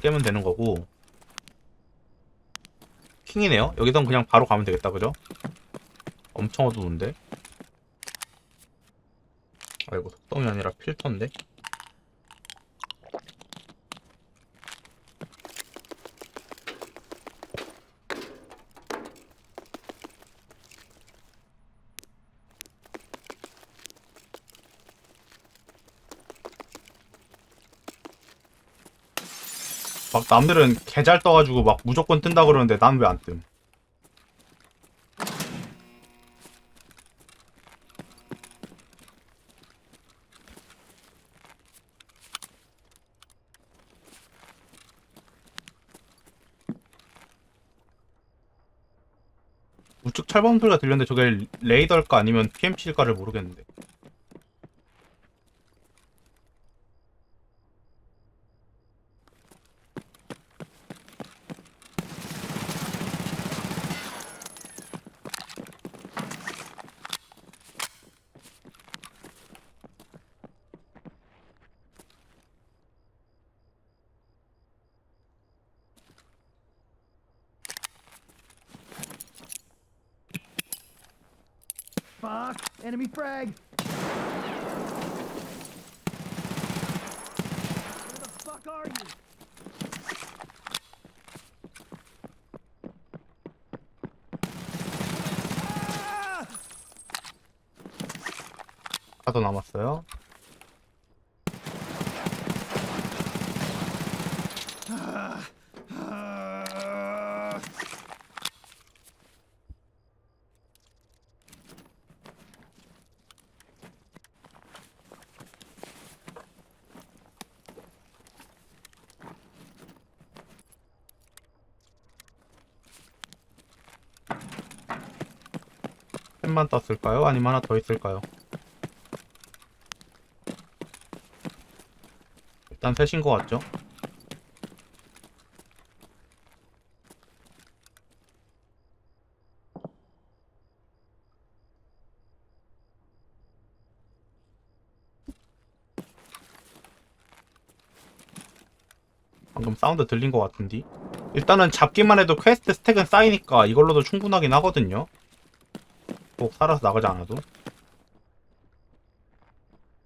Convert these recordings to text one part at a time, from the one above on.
를 깨면 되는 거고. 킹이네요. 여기선 그냥 바로 가면 되겠다. 그죠? 엄청 어두운데? 아이고 속성이 아니라 필터인데 막 남들은 개잘 떠가지고 막 무조건 뜬다 그러는데 난 왜 안 뜸? 우측 철범 소리가 들렸는데 저게 레이더일까 아니면 PMC일까를 모르겠는데 Fuck! Enemy frag! Where the fuck are you? Ah! 하나 더 남았어요 펜만 떴을까요? 아니면 하나 더 있을까요? 일단 셋인 것 같죠? 방금 사운드 들린 것 같은데 일단은 잡기만 해도 퀘스트 스택은 쌓이니까 이걸로도 충분하긴 하거든요 꼭 살아서 나가지 않아도?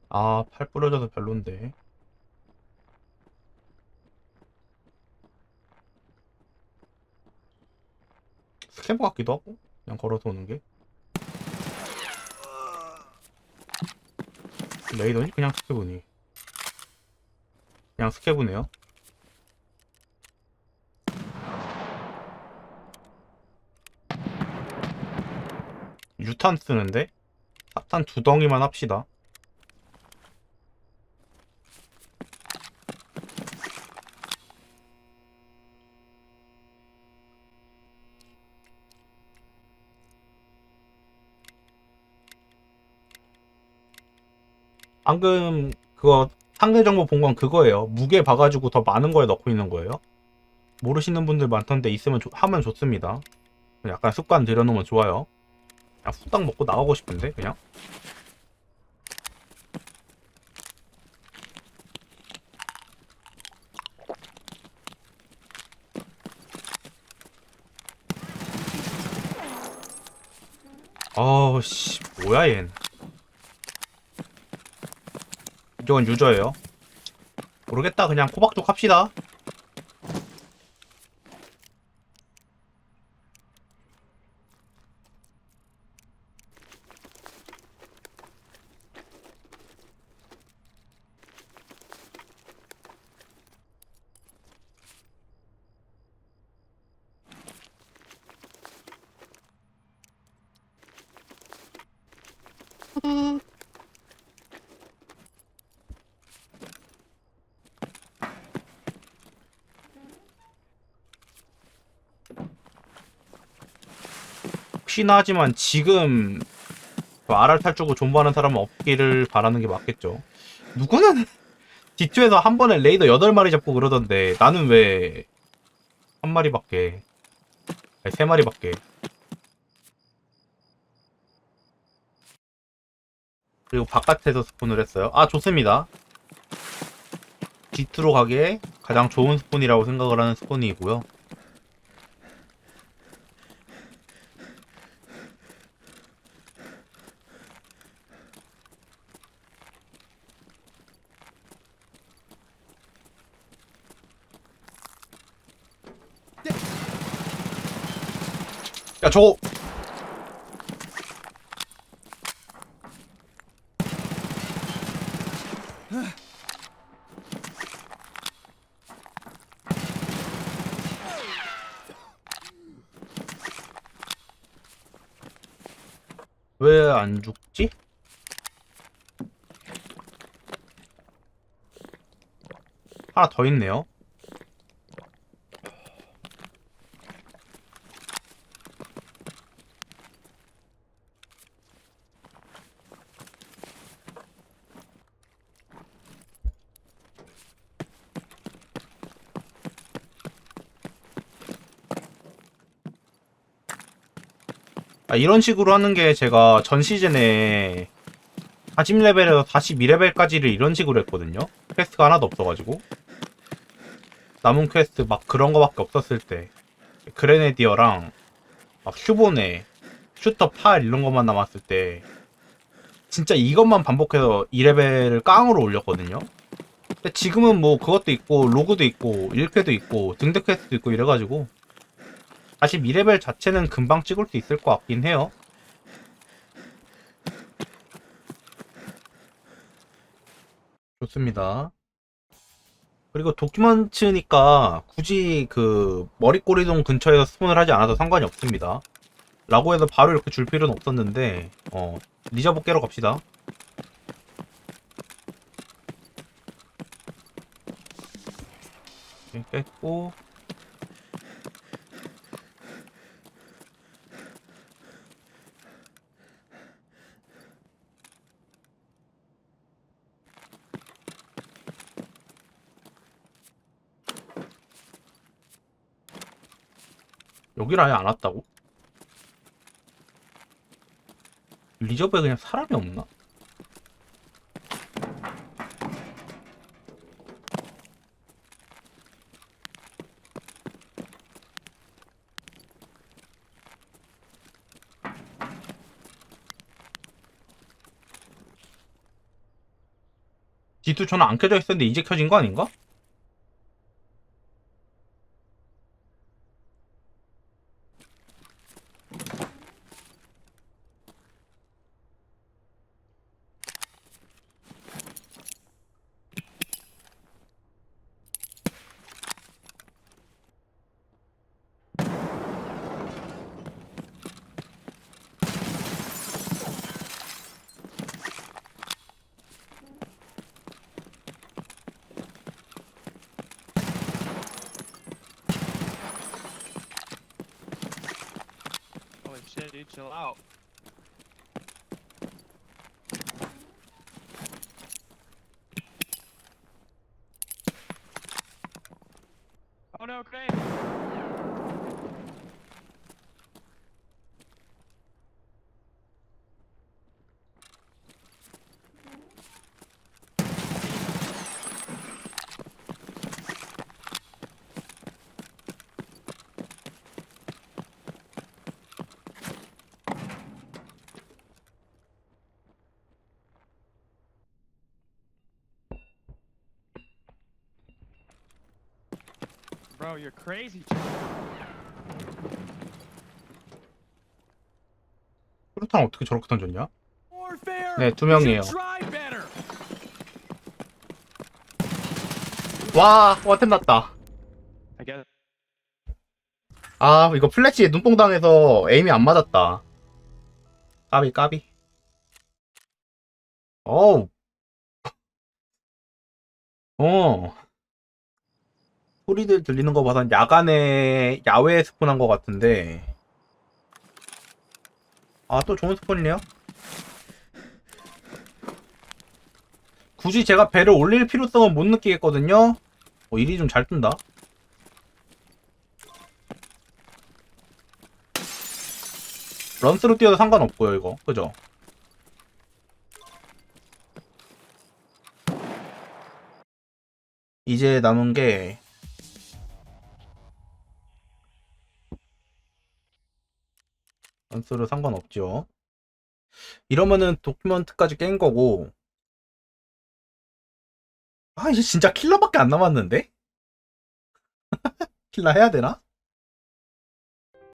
아 팔 부러져서 별론데. 스캐버 같기도 하고 그냥 걸어서 오는 게. 레이더니 그냥 스캐브니. 그냥 스캐브네요 유탄 쓰는데 사탄 두 덩이만 합시다. 방금 그거 상대 정보 본 건 그거예요. 무게 봐가지고 더 많은 거에 넣고 있는 거예요. 모르시는 분들 많던데 있으면 좋- 하면 좋습니다. 약간 습관 들여놓으면 좋아요. 그냥 후딱 먹고 나가고 싶은데 그냥? 아우씨 뭐야 얜 이건 유저예요. 모르겠다 그냥. 코박족 합시다 혹시나 하지만 지금 그 RR 탈주고 존버하는 사람은 없기를 바라는 게 맞겠죠. 누구는 D2에서 한 번에 레이더 8마리 잡고 그러던데 나는 왜 한 마리밖에 아니 세 마리밖에 그리고 바깥에서 스폰을 했어요. 아 좋습니다. D2로 가기에 가장 좋은 스폰이라고 생각을 하는 스폰이고요. 야 저거 왜 안 죽지? 하나 더 있네요. 아, 이런 식으로 하는 게 제가 전 시즌에 40레벨에서 42레벨까지를 이런 식으로 했거든요. 퀘스트가 하나도 없어가지고. 남은 퀘스트 막 그런 거밖에 없었을 때. 그레네디어랑 막 슈보네, 슈터 팔 이런 것만 남았을 때. 진짜 이것만 반복해서 2레벨을 깡으로 올렸거든요. 근데 지금은 뭐 그것도 있고, 로그도 있고, 1쾌도 있고, 등대 퀘스트도 있고 이래가지고. 42레벨 자체는 금방 찍을 수 있을 것 같긴 해요. 좋습니다. 그리고 도큐먼트니까 굳이 그 머리꼬리동 근처에서 스폰을 하지 않아도 상관이 없습니다. 라고 해서 바로 이렇게 줄 필요는 없었는데, 어, 리저브 깨러 갑시다. 이렇게 깼고, 여기를 아예 안 왔다고? 리저브에 그냥 사람이 없나? D2 저는 안 켜져 있었는데 이제 켜진 거 아닌가? Chill out. Oh no, grenade! Bro, you're crazy. 수류탄 어떻게 저렇게 던졌냐? 네, 두 명이에요. 와, 와템 났다. 아, 이거 플래시에 눈뽕 당해서 에임이 안 맞았다. 까비, 까비. 어우. 어. 소리들 들리는 거 봐선 야간에 야외에 스폰한 것 같은데. 아, 또 좋은 스폰이네요. 굳이 제가 배를 올릴 필요성은 못 느끼겠거든요. 어, 일이 좀 잘 뜬다. 런스로 뛰어도 상관없고요, 이거. 그죠? 이제 남은 게 건수로 상관없죠. 이러면은 도큐먼트까지 깬 거고 아 이제 진짜 킬러밖에 안 남았는데? 킬러 해야 되나?